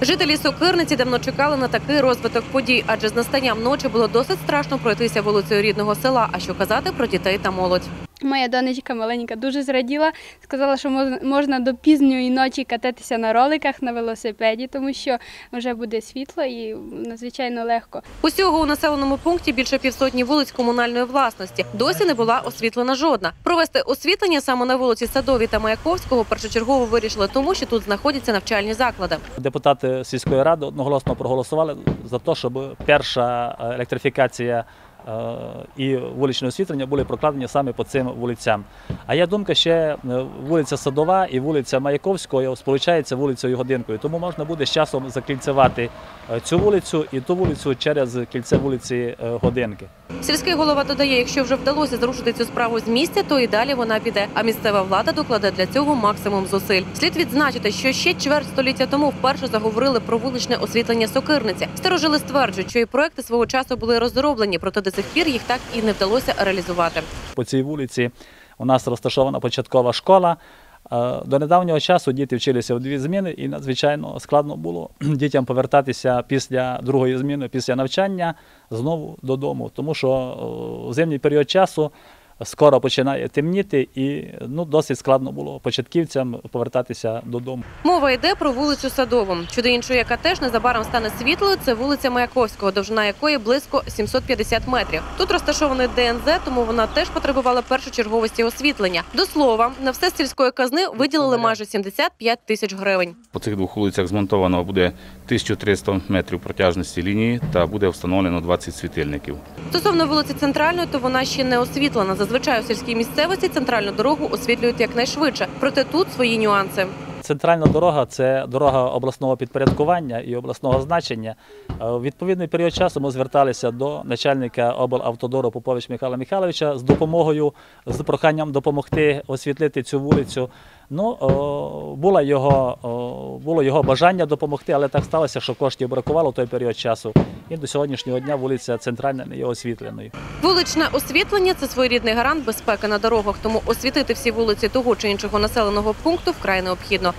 Жителі Сокирниці давно чекали на такий розвиток подій, адже з настанням ночі було досить страшно пройтися вулицею рідного села. А що казати про дітей та молодь. Моя донечка маленька дуже зраділа. Сказала, що мож- можна до пізньої ночі кататися на роликах на велосипеді, тому що вже буде світло і надзвичайно легко. Усього у населеному пункті більше півсотні вулиць комунальної власності. Досі не була освітлена жодна. Провести освітлення саме на вулиці Садовій та Маяковського першочергово вирішили тому, що тут знаходяться навчальні заклади. Депутати сільської ради одноголосно проголосували за те, щоб перша е, електрифікація і вуличне освітлення були прокладені саме по цим вулицям. А є думка ще е, вулиця Садова і вулиця Маяковського сполучаються вулицею Годинкою. Тому можна буде з часом закільцевати е, цю вулицю і ту вулицю через кільце вулиці е, Годинки. Сільський голова додає, якщо вже вдалося зрушити цю справу з місця, то і далі вона піде. А місцева влада докладе для цього максимум зусиль. Слід відзначити, що ще чверть століття тому вперше заговорили про вуличне освітлення сокирниці. Старожили стверджують, що і проекти свого часу були розроблені, проте до сих пір їх так і не вдалося реалізувати. По цій вулиці у нас розташована початкова школа. До недавнього часу діти вчилися в дві зміни, і надзвичайно складно було дітям повертатися після другої зміни, після навчання знову додому, тому що в зимній період часу скоро починає темніти, і ну, досить складно було початківцям повертатися додому. Мова йде про вулицю Садову. Щодо іншої, яка теж незабаром стане світлою, це вулиця Маяковського, довжина якої близько 750 метрів. Тут розташований ДНЗ, тому вона теж потребувала першочерговості освітлення. До слова, на все сільської казни виділили майже 75 тисяч гривень. По цих двох вулицях змонтовано буде 1300 метрів протяжності лінії та буде встановлено 20 світильників. Стосовно вулиці Центральної, то вона ще не освітлена. Зазвичай у сільській місцевості центральну дорогу освітлюють якнайшвидше. Проте тут свої нюанси. Центральна дорога це дорога обласного підпорядкування і обласного значення. У відповідний період часу ми зверталися до начальника облавтодору Попович Михайла Михайловича з допомогою, з проханням допомогти освітлити цю вулицю. Ну, о, було його, о, було його бажання допомогти, але так сталося, що коштів бракувало в той період часу. І до сьогоднішнього дня вулиця Центральна не є освітленою. Вуличне освітлення це своєрідний гарант безпеки на дорогах, тому освітити всі вулиці того чи іншого населеного пункту вкрай необхідно.